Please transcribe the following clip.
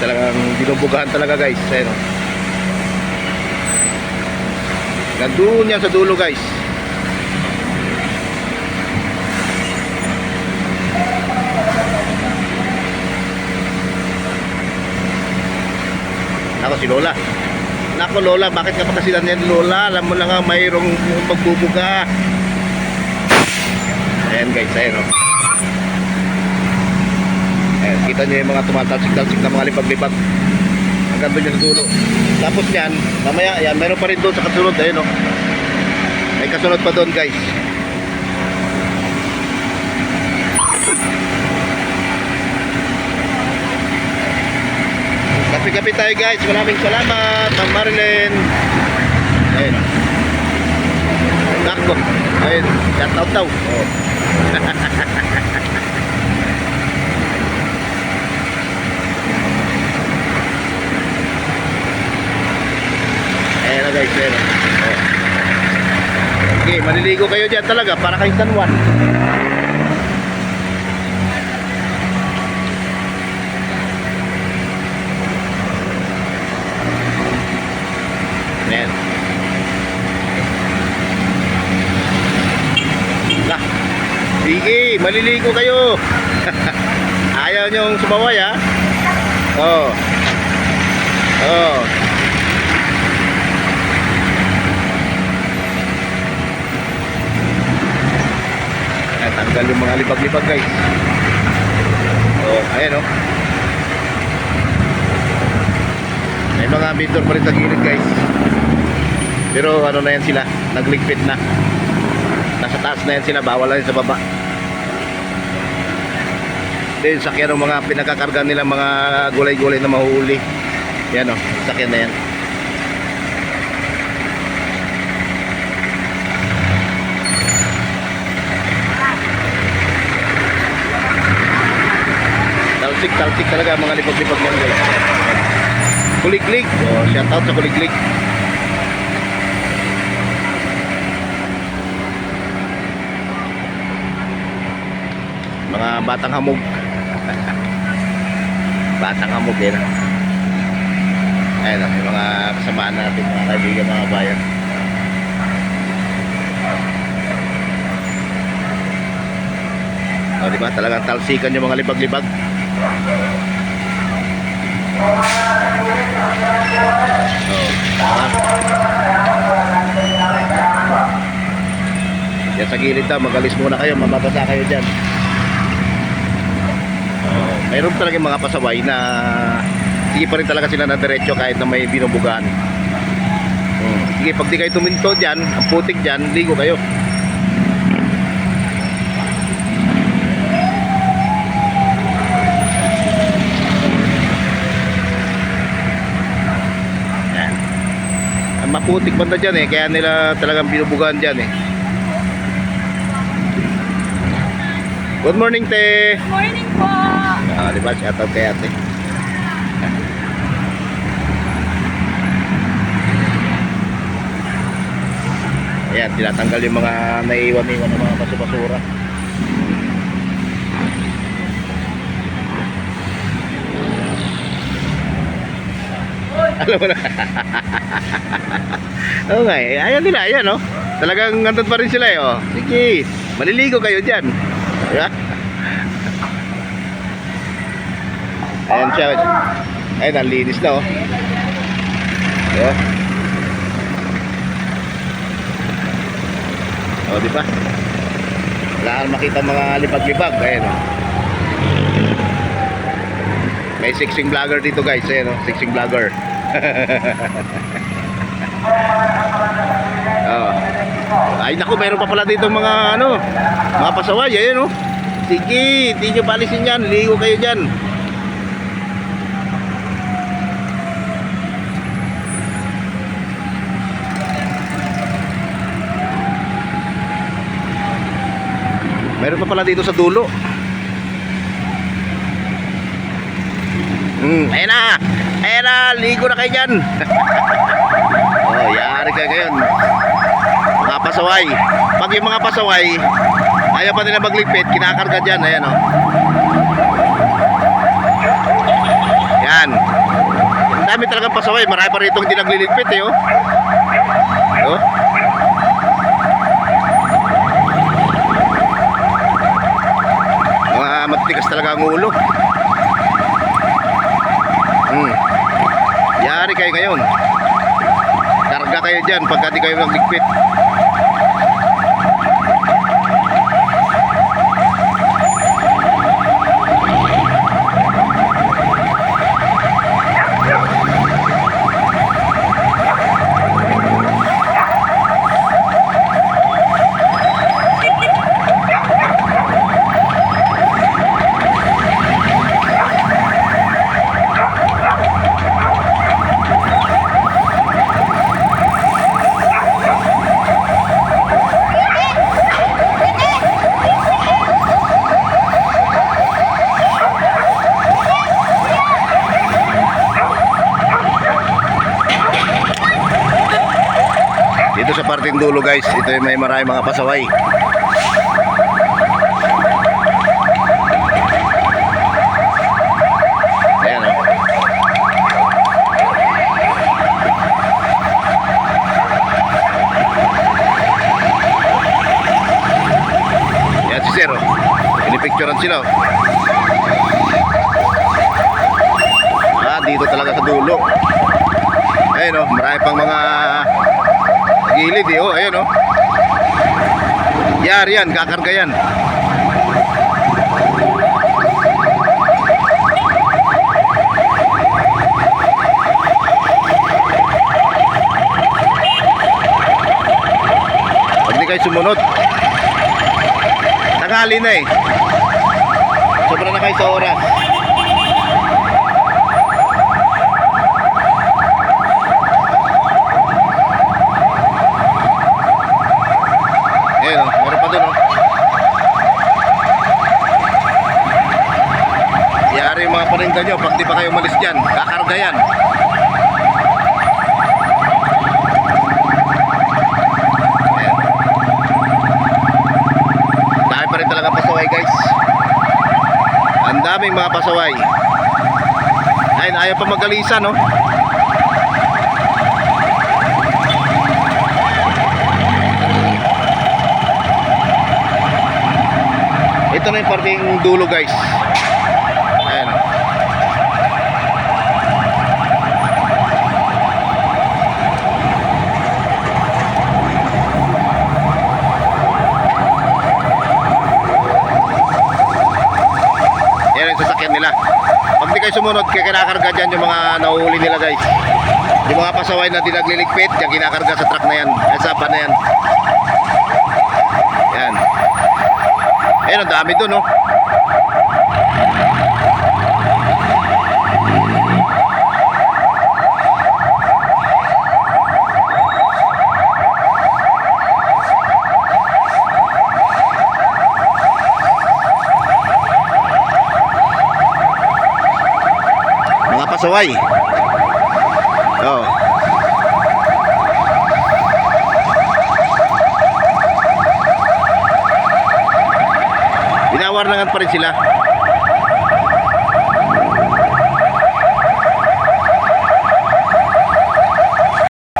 talagang binubugahan talaga guys. Ayan o. Nandun yan sa dulo guys. Ako si Lola. Nako Lola, bakit ka pa kasi yan Lola? Alam mo lang nga mayroong pagbubuga. Ayan guys, ayan o. Kita nyo yung mga tumatalsik-talsik na mga lipag-lipag. Hanggang doon yan sa dulo. Tapos yan, mamaya, yan, meron pa rin doon sa kasunod. Ayan o. May kasunod pa doon guys. Kapi-kapi tayo guys. Maraming salamat. Ma'am Marilyn. Ayun. Nakbo. Ayun. Shout out daw. Oh. guys. Ayan. Okay, maliligo kayo dyan talaga para kay San Juan. Ayan. Lah. Sige, maliligo kayo. Ayaw niyong sumaway ha? Oh. Oh. Tanggal yung mga libag-libag guys. Oh, ayan oh. May mga vendor pa rin sa gilid guys. Pero ano na yan sila, nagligpit na. Nasa taas na yan sila, bawal na sa baba. Then sakyan ng mga pinakakarga nila mga gulay-gulay na mahuhuli. Yan o, sakyan na yan. Talsik, talsik talaga mga lipag-lipag yan guys. Kuliglig. Oh, shout out sa kuliglig. Mga batang hamog. batang hamog yan. Ayun, oh, yung mga kasamaan natin, mga kaibigan, mga bayan. O, di ba? Talagang talsikan yung mga libag-libag. Yan sa gilid daw, magalis muna kayo, mababasa kayo dyan. Oh, mayroon talaga mga pasaway na sige pa rin talaga sila na diretso kahit na may binubugaan. Hmm. Sige, pag di kayo tuminto dyan, ang putik dyan, ligo kayo. Ang maputik banda dyan eh, kaya nila talagang binubugaan dyan eh. Good morning, te. Morning po! Ah, di ba? Shout out kay ate. Ayan, tinatanggal yung mga naiwan-iwan ng mga basura-basura. Alam mo na. Oo nga eh. Ayan nila, ayan oh. Talagang nandun pa rin sila eh oh. Sige, maliligo kayo dyan. Diba? Ayan siya. Ayan, ang linis na oh. Diba? O, di ba? Wala kang makita mga lipag-lipag. Ayan oh. May sixing vlogger dito guys. Ayan oh, sixing vlogger. oh. Ay naku, mayroon pa pala dito mga ano, mga pasaway, ayan oh. Sige, hindi nyo palisin yan, ligo kayo dyan. Meron pa pala dito sa dulo. Hmm, ayan na. Ayan na, ligo na kayo dyan. oh, yari kayo ngayon. Mga pasaway. Pag yung mga pasaway, ayaw pa nila magligpit, kinakarga dyan. Ayan o. Oh. Yan. Ang dami talagang pasaway. Marami pa rito hindi nagliligpit eh, oh. Oh. Mga matigas talaga ang ulo. Hmm. Yari kayo ngayon. Karga kayo dyan pagka di kayo nagligpit. Dito sa parting dulo guys, ito yung may marami mga pasaway. Ayan oh. o. Yan si Sir o. Pinipicturean sila o. Ah, dito talaga sa dulo. Ayun o, marami pang mga gilid eh, oh, ayun oh. Yari yan, kakarga yan. Pag di kayo sumunod, tanghali na eh. Sobra na kayo sa oras. Ayan o, meron pa dun o. Yari yung mga paninda nyo, pag di pa kayo umalis dyan, kakarga yan. Ayan. Dami pa rin talaga pasaway guys. Ang daming mga pasaway. Ayun, ayaw pa magalisan no. Ito na yung parting dulo guys. Ayan. o. Yan yung sasakyan nila. Pag di kayo sumunod, kaya kinakarga dyan yung mga nahuhuli nila guys. Yung mga pasaway na di nagliligpit, yung kinakarga sa truck na yan. Eh, sa van na yan. Yan. Ayun, ang dami doon, oh. Mga pasaway. Oh. Binawarnangan pa rin sila.